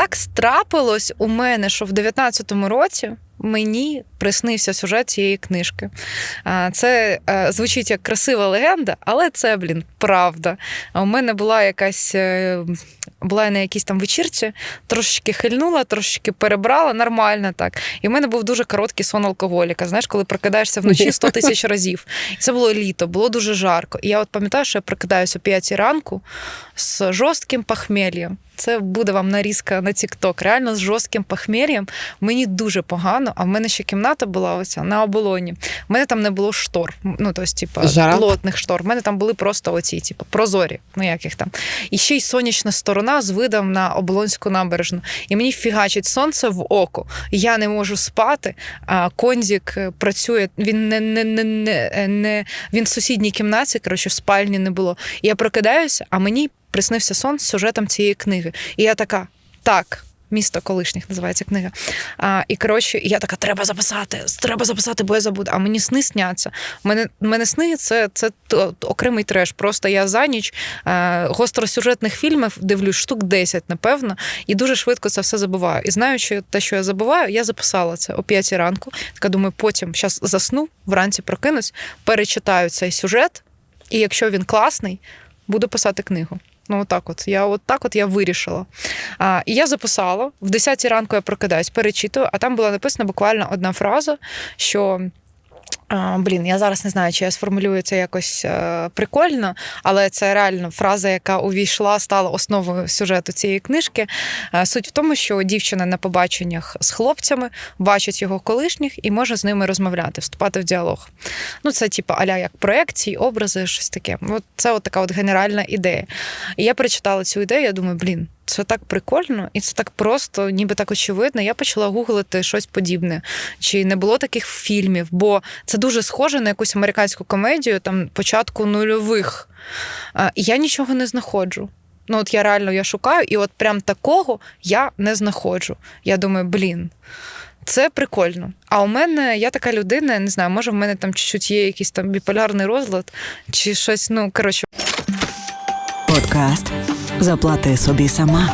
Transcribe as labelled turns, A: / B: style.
A: так страпилось у мене, що в 19-му році. Мені приснився сюжет цієї книжки. Це е, звучить як красива легенда, але це, блін, правда. У мене була якась е, була я на якійсь там вечірці, трошечки хильнула, трошечки перебрала, нормально так. І в мене був дуже короткий сон алкоголіка. Знаєш, коли прокидаєшся вночі 100 тисяч разів. І це було літо, було дуже жарко. І я от пам'ятаю, що я прокидаюся о 5 ранку з жорстким похмельем. Це буде вам нарізка на TikTok. Реально з жорстким похмельем. Мені дуже погано, а в мене ще кімната була оця на оболоні. У мене там не було штор. Ну, тобто, типу,
B: Жара?
A: плотних штор. У мене там були просто оці, типу, прозорі, ну яких там. І ще й сонячна сторона з видом на оболонську набережну. І мені фігачить сонце в око. Я не можу спати. А Конзік е, працює. Він не, не, не, не, е, не він в сусідній кімнаті, коротше, в спальні не було. І я прокидаюся, а мені приснився сон з сюжетом цієї книги. І я така, так. Місто колишніх називається книга. А, і коротше, я така, треба записати, треба записати, бо я забуду. А мені сни сняться. Мене, мене сни це, це окремий треш. Просто я за ніч е, гостросюжетних фільмів дивлюсь штук 10, напевно, і дуже швидко це все забуваю. І знаючи те, що я забуваю, я записала це о 5 ранку. Така думаю, потім зараз засну, вранці прокинусь, перечитаю цей сюжет, і якщо він класний, буду писати книгу. Ну, отак от. Я от так от я вирішила. А, і я записала. В 10 ранку я прокидаюсь, перечитую, а там була написана буквально одна фраза, що. Блін, я зараз не знаю, чи я сформулюю це якось е, прикольно, але це реально фраза, яка увійшла, стала основою сюжету цієї книжки. Е, суть в тому, що дівчина на побаченнях з хлопцями бачить його колишніх і може з ними розмовляти, вступати в діалог. Ну, це типу аля як проекції, образи, щось таке. От це от така от генеральна ідея. І я перечитала цю ідею, я думаю, блін. Це так прикольно, і це так просто, ніби так очевидно. Я почала гуглити щось подібне. Чи не було таких фільмів? Бо це дуже схоже на якусь американську комедію там початку нульових. І я нічого не знаходжу. Ну, от я реально я шукаю, і от прям такого я не знаходжу. Я думаю, блін. Це прикольно. А у мене я така людина, не знаю, може в мене там чуть-чуть є якийсь там біполярний розлад, чи щось, ну коротше,
C: Подкаст Заплати собі сама